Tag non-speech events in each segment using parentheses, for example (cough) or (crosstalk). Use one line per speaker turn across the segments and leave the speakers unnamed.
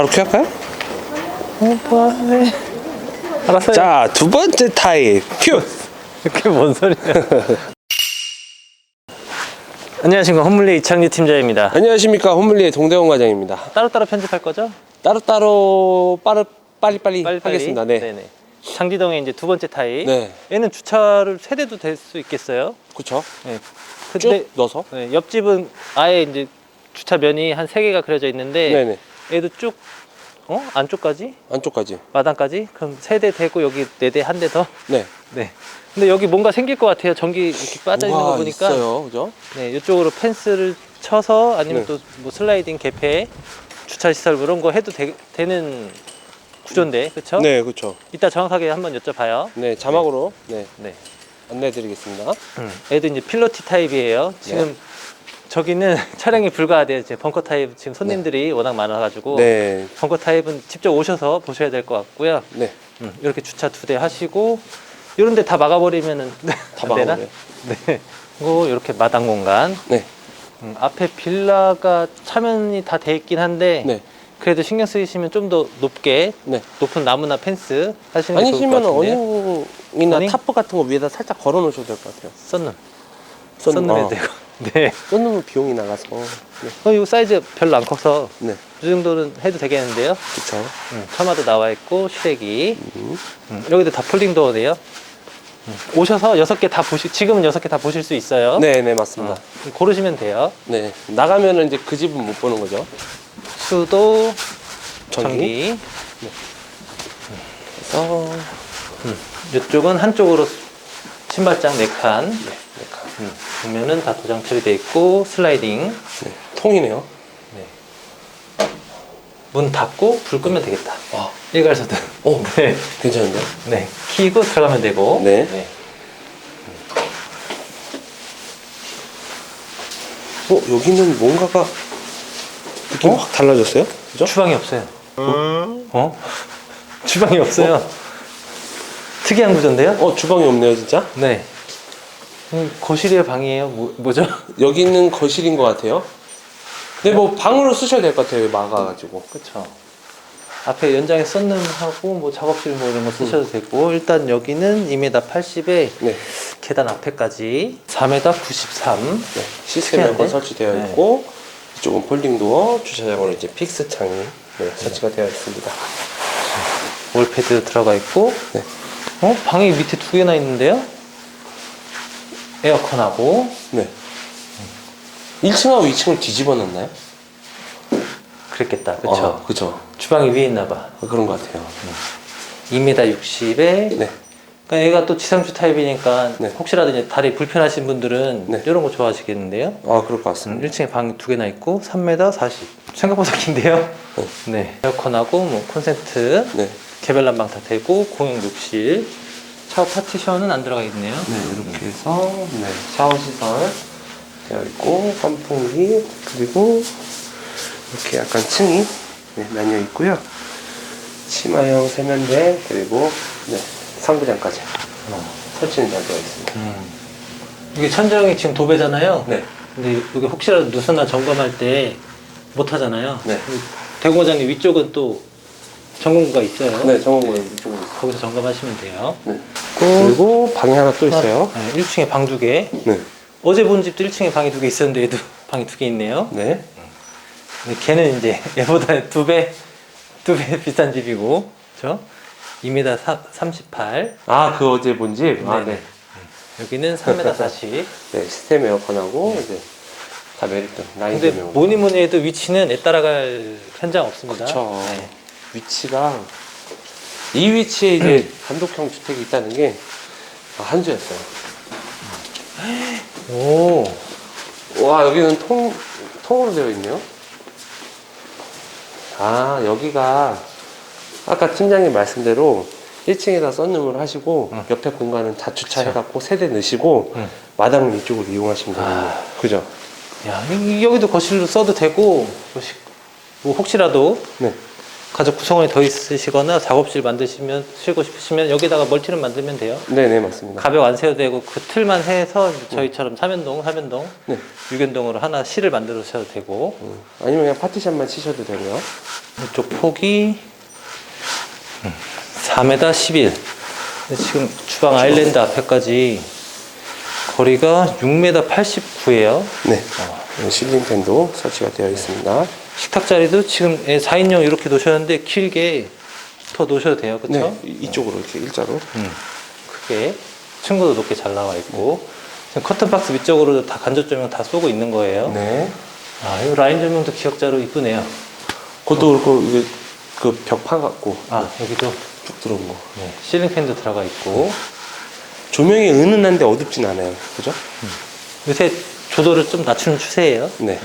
바로 큐할까요?
알았어요
자, 두 번째 타입 큐.
그게 뭔 소리야 (laughs) 안녕하십니까 홈물리 이창규 팀장입니다
안녕하십니까 홈블리의 동대원 과장입니다.
따로따로 편집할 거죠?
따로따로 빠르 빨리빨리
빨리빨리
하겠습니다. 네.
네네 장지동의 이제 두 번째 타입
네.
얘는 주차를 세 대도 될 수 있겠어요
그쵸?
네.
쭉
근데
넣어서.
네, 옆집은 아예 이제 주차면이 한 세 개가 그려져 있는데
네네.
얘도 쭉 어? 안쪽까지
안쪽까지.
마당까지 그럼 세 대 되고 여기 네 대 한 대 더.
네.
네. 근데 여기 뭔가 생길 것 같아요. 전기 이렇게 빠져 있는 거 보니까.
있어요, 그죠?
네, 이쪽으로 펜스를 쳐서 아니면
네.
또 뭐 슬라이딩 개폐 주차 시설 뭐 이런 거 해도 되, 는 구조인데, 그렇죠?
네, 그렇죠.
이따 정확하게 한번 여쭤봐요.
네, 자막으로 네
네.
안내해드리겠습니다.
음. 얘도 이제 필로티 타입이에요. 지금 저기는 (laughs) 차량이 불가하대요. 이제 벙커 타입 지금 손님들이 워낙 많아가지고
네,
벙커 타입은 직접 오셔서 보셔야 될 것 같고요.
네,
음, 이렇게 주차 두 대 하시고 이런 데 다 막아버리면은 (laughs)
다
안 되나?
막아버려요.
네. 그리고 이렇게 마당 공간.
네,
음, 앞에 빌라가 차면이 다 돼 있긴 한데
네,
그래도 신경 쓰이시면 좀 더 높게
네.
높은 나무나 펜스 하시는 게 좋을
아니시면
것 같은데요.
어닝이나
어닝?
타프 같은 거 위에다 살짝 걸어 놓으셔도 될 것 같아요.
썬룸.
썬-
썬룸 해도
어.
되고. 네.
썬룸은 비용이 나가서. 네,
어, 이거 사이즈 별로 안 커서
네,
이 정도는 해도 되겠는데요.
그렇죠.
음, 처마도 나와 있고 시래기.
음.
음, 여기도 다 폴딩 도어네요. 음, 오셔서 여섯 개 다 보시 지금은 여섯 개 다 보실 수 있어요.
네, 네, 맞습니다.
어, 고르시면 돼요.
네, 나가면은 이제 그 집은 못 보는 거죠.
수도
전기.
전기.
그래서
이쪽은 한쪽으로 신발장 4칸.
네, 네, 가-
음, 보면은 다 도장 처리돼 있고 슬라이딩.
네, 통이네요.
네. 문 닫고 불 끄면 되겠다.
와,
일괄소등.
오,
네.
괜찮은데?
네. 키고 들어가면 되고.
네. 어, 여기는 뭔가가 느낌
어?
확 달라졌어요? 그죠?
주방이 (laughs) 없어요. 어? 주방이 없어요. 특이한 구조인데요?
어, 주방이 없네요, 진짜.
네. 음, 거실이에요, 방이에요? 뭐, 뭐죠? (laughs)
여기는 거실인 것 같아요. 근데 뭐 방으로 쓰셔야 될 것 같아요, 여기 막아가지고.
그쵸. 앞에 연장에 썬룸하고 뭐 작업실 뭐 이런 거 쓰셔도 되고 일단 여기는 2m 80에
네,
계단 앞에까지 4m 93
네. 시스템
특이한데?
설치되어
네.
있고 이쪽은 폴딩 도어, 주차장으로 이제 픽스 창이 네, 설치가 되어 있습니다.
월패드 들어가 있고
네.
어? 방이 밑에 두 개나 있는데요? 에어컨하고
네. 1층하고 2층을 뒤집어 놨나요?
그랬겠다 그쵸
어, 그죠.
주방이 위에 있나 봐
그런 것 같아요.
2m 60에
네.
그러니까 얘가 또 지상주 타입이니까
네.
혹시라도 이제 다리 불편하신 분들은
네.
이런 거 좋아하시겠는데요?
아, 그럴 것
음,
같습니다.
1층에 방이 두 개나 있고 3m 40 생각보다 긴데요?
네.
네 에어컨하고 뭐 콘센트
네.
개별 난방 다 되고 공용 욕실 샤워 파티션은 안 들어가 있네요
네, 이렇게 해서 네, 샤워 시설 되어 있고 환풍기 그리고 이렇게 약간 층이 네, 나뉘어 있고요. 치마형 세면대 그리고 네, 상부장까지
어.
설치는 잘 되어 있습니다.
음. 이게 천정이 지금 도배잖아요
네,
근데 여기 혹시라도 누수나 점검할 때 못 하잖아요
네.
대공과장님 위쪽은 또 점검구가 있어요
네, 정원고는 이쪽으로.
거기서 점검하시면 돼요
네. 그리고 방이 하나 또 있어요.
네, 1층에 방 두 개.
네,
어제 본 집도 1층에 방이 두 개 있었는데 얘도 (laughs) 방이 두 개 있네요.
네,
근데 걔는 이제 (laughs) 얘보다 두 배, 두 배 (laughs) 비싼 집이고, 그죠? 2m 38.
아, 그 어제 본 집. 아.
네. 여기는 3m 40.
네, 시스템 에어컨하고 이제 다 메리트 라인
근데
조명.
뭐니 뭐니 해도 위치는 애 따라갈 현장 없습니다.
그쵸.
네.
위치가 이 위치에 이제 단독형 주택이 있다는 게 아, 한주였어요.
오,
와 여기는 통 통으로 되어 있네요. 아 여기가 아까 팀장님 말씀대로 1층에다 썬룸을 하시고
응.
옆에 공간은 다 주차 해갖고 세대 넣으시고
응.
마당은 이쪽으로 이용하시면 되거든요.
아.
그죠?
야, 이- 여기도 거실로 써도 되고, 뭐 혹시라도
네.
가족 구성원이 더 있으시거나 작업실 만드시면 쓰고 싶으시면 여기다가 멀티룸 만들면 돼요.
네네 맞습니다.
가벽 안 세워도 되고 그 틀만 해서 저희처럼 삼연동, 삼연동,
네.
육연동으로 하나 실을 만들으셔도 되고
음, 아니면 그냥 파티션만 치셔도 되고요.
이쪽 폭이 4m 11. 근데 지금 주방 아일랜드 앞에까지 거리가 6m 89예요.
네. 어, 실링팬도 설치가 되어 있습니다.
식탁 자리도 지금 4인용 이렇게 놓으셨는데 길게 더 놓으셔도 돼요. 그렇죠?
네. 이- 이쪽으로 이렇게 일자로.
음, 크게 층고도 높게 잘 나와 있고 지금 커튼 박스 위쪽으로 다 간접 조명 다 쏘고 있는 거예요.
네.
아, 이 라인 조명도 기역자로 이쁘네요.
그것도 그렇고 이게 그 벽판 같고
아, 여기도
쭉 들어온 거.
네, 실링 팬도 들어가 있고
조명이 은은한데 어둡진 않아요. 그죠?
요새 조도를 좀 낮추는 추세예요.
네.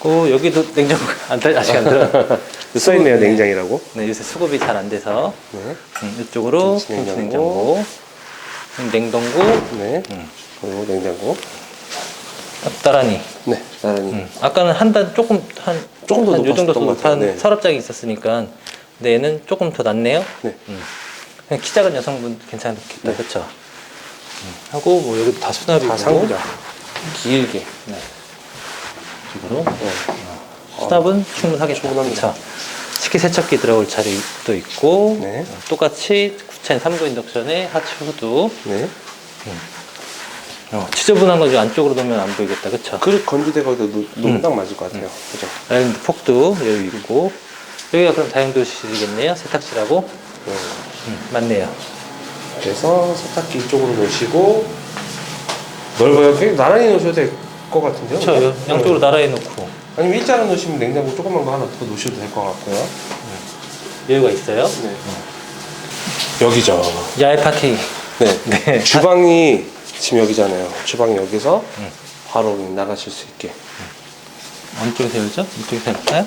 그 여기도 냉장고 (laughs) 안 달- 아직 안 들어. (laughs)
써있네요 냉장이라고.
네, 요새 수급이 잘 안 돼서
네.
음, 이쪽으로
김치 냉장고.
냉장고, 음, 냉동고,
네.
음.
그리고 냉장고.
따라니.
네. 나란히.
음, 아까는 한 단 조금 한
조금 더
한요 정도
높았었던 것 같아요.
높은
네.
서랍장이 있었으니까 근데 얘는 조금 더 낮네요.
네.
음. 그냥 키 작은 여성분 괜찮겠다,
네.
그렇죠? 음, 하고 뭐 여기 다 수납이고
다 상부장. 길게.
네. 이쪽으로
네.
수납은 충분하겠다.
충분합니다.
그쵸? 식기 세척기 들어올 자리도 있고
네.
어, 똑같이 9첸 3구 인덕션에 하체 후드
네.
어, 지저분한 거 안쪽으로 놓으면 안 보이겠다 그쵸?
그릇 건조대가
음.
딱 맞을 것 같아요. 그죠?
아일랜드 폭도 여기 있고 여기가 그럼 다용도실이겠네요 세탁실하고
네.
음, 맞네요
그래서 세탁기 이쪽으로 놓으시고 넓어요. 꽤 나란히 놓으셔도 될 것 같은데요.
요- 양쪽으로 나란히 놓고
아니면 일자로 놓으시면 냉장고 조그만 거 하나 더 놓으셔도 될 것 같고요.
여유가 있어요
네. 여기죠.
야외 파티
네.
네.
주방이 지금 여기잖아요. 주방이 여기서
음.
바로 나가실 수 있게.
어느 쪽에서 열죠? 이쪽에서 열까요?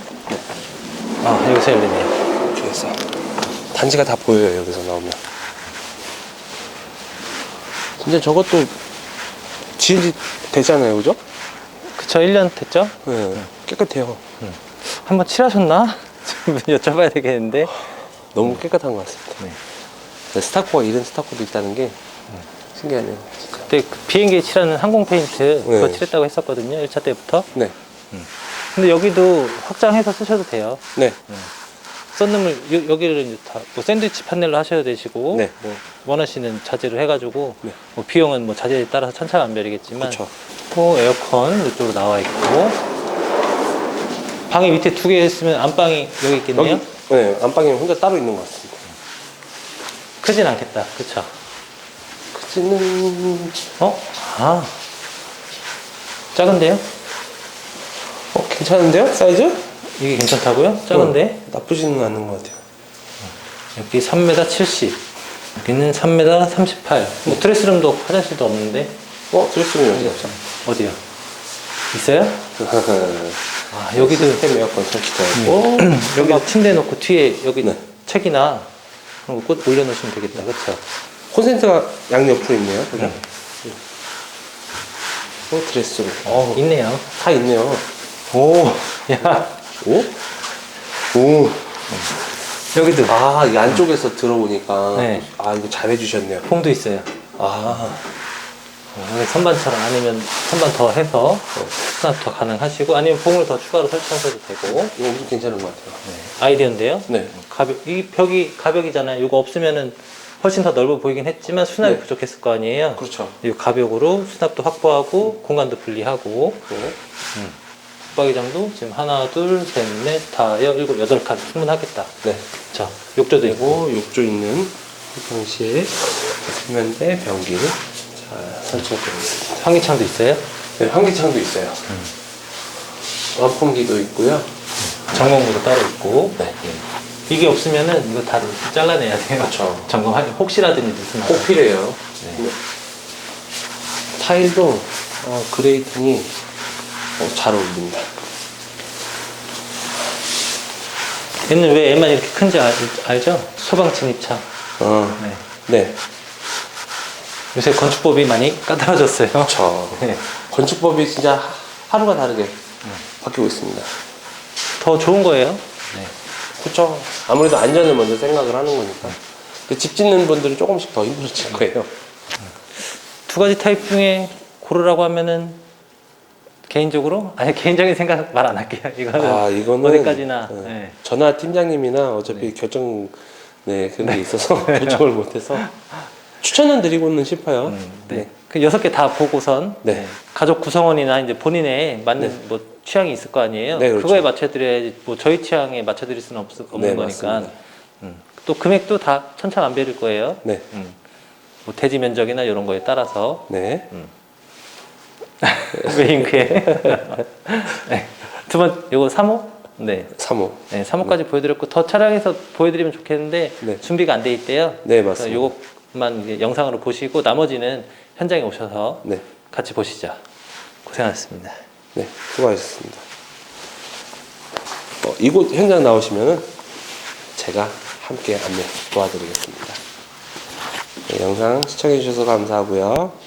아 여기서 열리네요
이렇게 해서 단지가 다 보여요. 여기서 나오면. 진짜 저것도 지은 지 되잖아요. 그죠?
그쵸 1년 됐죠?
네. 깨끗해요.
한번 칠하셨나? (laughs) 좀 여쭤봐야 되겠는데
너무 깨끗한 것 같습니다.
네.
네, 스타코가 이런 스타코도 있다는 게 신기하네요.
그때 그 비행기에 칠하는 항공 페인트 그거
네.
칠했다고 했었거든요 1차 때부터
네.
근데 여기도 확장해서 쓰셔도 돼요
네.
썬룸을 여- 여기를 이제 다뭐 샌드위치 판넬로 하셔도 되시고
네.
뭐 원하시는 자재로 해가지고
네.
뭐 비용은 뭐 자재에 따라서 천차만별이겠지만
그렇죠.
또 에어컨 이쪽으로 나와 있고 방이 밑에 두 개 있으면 안방이 여기 있겠네요
여기 네, 안방에 혼자 따로 있는 것 같습니다.
크진 않겠다 그쵸
크지는
어? 아 작은데요?
어, 괜찮은데요? 사이즈?
이게 괜찮다고요? 작은데?
어, 나쁘지는 않은 것 같아요.
여기 3m 70 여기는 3m 38 뭐 드레스룸도 화장실도 없는데
어, 드레스룸이 어디 없죠?
어디요? 있어요? (laughs) 아 여기도
시스템 에어컨 설치되어 있고 (clears throat)
여기 침대 놓고 뒤에 여기
네.
책이나 그런 거꽂 올려놓으시면 되겠다 그쵸?
콘센트가 양옆으로 있네요. 그죠?
네.
어, 드레스룸.
어 있네요
다 있네요.
오 야 (laughs)
오? 오.
여기도
아, 이 안쪽에서 들어오니까.
네.
아, 이거 잘해주셨네요.
퐁도 있어요
아,
선반처럼 아니면 선반 더 해서 수납 더 가능하시고 아니면 봉을 더 추가로 설치하셔도 되고
이거 괜찮은 것 같아요.
아이디어인데요
네.
가벽 이 벽이 가벽이잖아요. 이거 없으면은 훨씬 더 넓어 보이긴 했지만 수납이
네.
부족했을 거 아니에요.
그렇죠.
이 가벽으로 수납도 확보하고 공간도 분리하고
네.
붙박이장도 지금 하나, 둘, 셋, 넷, 다 여, 일곱, 여덟 칸 충분하겠다.
네.
자, 욕조도 있고
그리고 욕조 있는 화장실, 세면대, 변기. 자, 설치가 되어 있습니다.
환기창도 있어요.
네, 환기창도 있어요. 완풍기도 있고요.
점검구도 따로 있고
네.
이게 없으면은 이거 다 잘라내야 돼요.
그렇죠. (laughs)
점검 혹시라든지 무슨
꼭 필요해요.
네.
네. 타일도 어, 그레이팅이 어, 잘 어울립니다.
얘는 왜 애만 이렇게 큰지 알, 알죠? 소방 진입창.
어,
네.
네.
요새 건축법이 많이 까다로워졌어요.
그렇죠.
네.
건축법이 진짜 하- 하루가 다르게 바뀌고 있습니다.
더 좋은 거예요. 네.
그쵸. 아무래도 안전을 먼저 생각을 하는 거니까. 근데 집 짓는 분들은 조금씩 더 힘들어질 거예요.
두 가지 타입 중에 고르라고 하면은 개인적으로 아니 개인적인 생각 말 안 할게요. (laughs) 이거는
아, 이거는
어디까지나
네.
네.
전화 팀장님이나 어차피 결정 네 그런 게 있어서 (laughs) 결정을 못해서 추천은 드리고는 싶어요.
음, 네. 그 여섯 개 다 보고선
네.
네. 가족 구성원이나 이제 본인의 맞는 뭐 취향이 있을 거 아니에요.
네, 그렇죠.
그거에 맞춰 드려야지 뭐 저희 취향에 맞춰 드릴 수는 없, 없는
네,
거니까. 음. 또 금액도 다 천차만별일 거예요.
네,
음. 뭐 대지 면적이나 이런 거에 따라서
네, (laughs)
왜 잉크해? 네. 두 번, 요거 3호? 네.
3호.
네, 3호까지 보여드렸고 더 촬영해서 보여드리면 좋겠는데
네.
준비가 안 돼 있대요.
네, 맞습니다.
요것만 이제 영상으로 보시고 나머지는 현장에 오셔서
네,
같이 보시죠. 고생하셨습니다.
네, 수고하셨습니다. 어, 이곳 현장 나오시면은 제가 함께 안내 도와드리겠습니다. 네, 영상 시청해주셔서 감사하고요.